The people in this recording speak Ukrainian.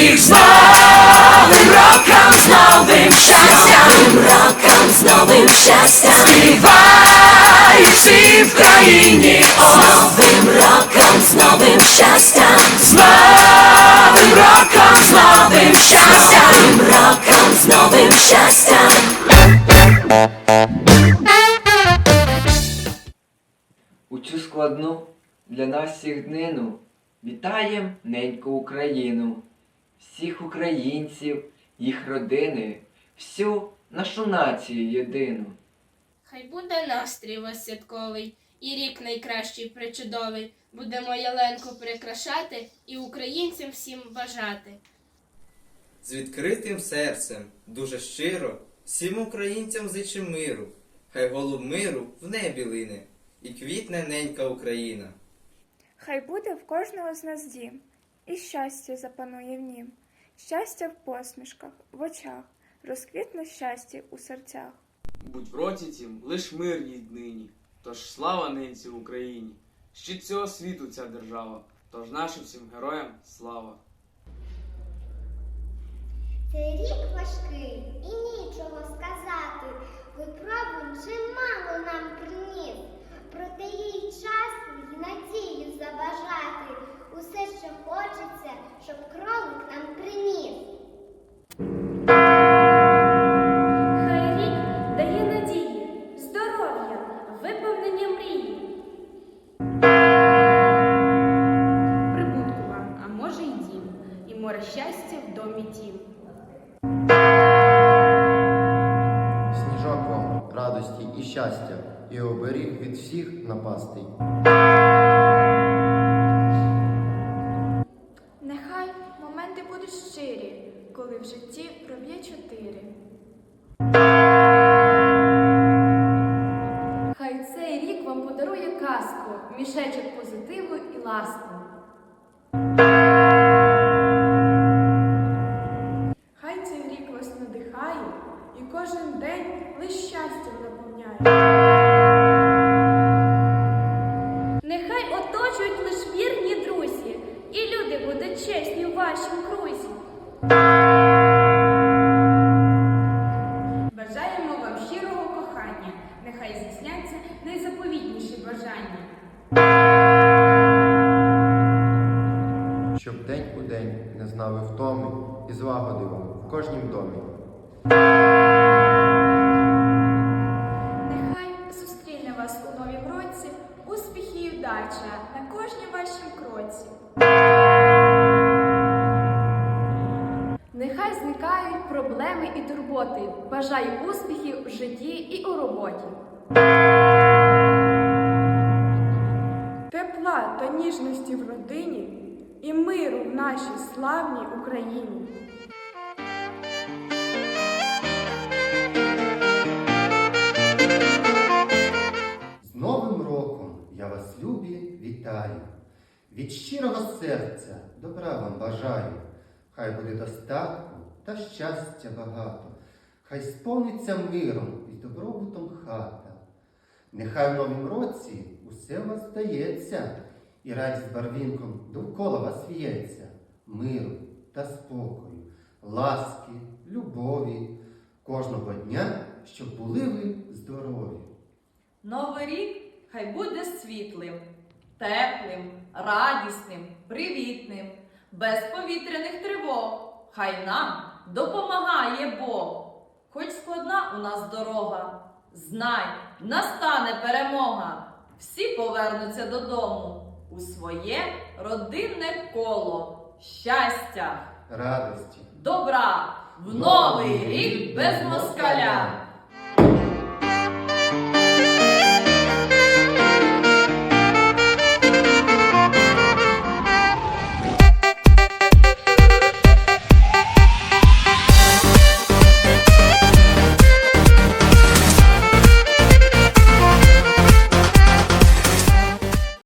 всіх з новим роком, з новим щастям, роком, з новим щастям, співають всі в країні, О! з новим роком, з новим щастям, з новим роком, з новим щастям, з новим роком, з новим щастям. У цю складну для нас всіх днину вітаєм неньку Україну, всіх українців, їх родини, всю нашу націю єдину. Хай буде настрій вас святковий, і рік найкращий причудовий. Будемо Яленку прикрашати і українцям всім бажати. З відкритим серцем, дуже щиро, всім українцям зичим миру, хай голуб миру в небі лине, і квітне ненька Україна. Хай буде в кожного з нас дім, і щастя запанує в нім, щастя в посмішках, в очах, розквітне щастя у серцях. Будь в роті тім лиш мирній днині, тож слава ненці Україні, щит цього світу ця держава, тож нашим всім героям слава. Цей рік важкий хочеться, щоб кролик нам приніс. Хай рік дає надії, здоров'я, виповнення мрії. Прибутку вам, а може й дім, і море щастя в домі тім. Сніжок вам радості і щастя, і оберіг від всіх напастей. Проб'є чотири. Хай цей рік вам подарує казку, мішечок позитиву і ласку. Хай цей рік вас надихає і кожен день лише щастям наповняє. Нехай оточують лиш вірні друзі, і люди будуть чесні у вашім крузі. Нехай здійсняться найзаповітніші бажання. Щоб день у день не знали втоми і злагоди вам в кожнім домі. Нехай зустріне вас у новім році успіхи і вдача на кожній вашім кроці. Нехай зникають проблеми і турботи. Бажаю успіхів в житті і у роботі. Тепла та ніжності в родині і миру в нашій славній Україні. З Новим роком я вас, любі, вітаю. Від щирого серця добра вам бажаю. Хай буде достатку та щастя багато. Хай сповниться миром і добробутом хата. Нехай в новім році усе у вас вдається, і радість барвінком довкола вас в'ється. Миру та спокою, ласки, любові, кожного дня, щоб були ви здорові. Новий рік хай буде світлим, теплим, радісним, привітним, без повітряних тривог. Хай нам допомагає Бог. Хоч складна у нас дорога, Знай, настане перемога! Всі повернуться додому у своє родинне коло щастя, радості, добра в новий рік без москаля.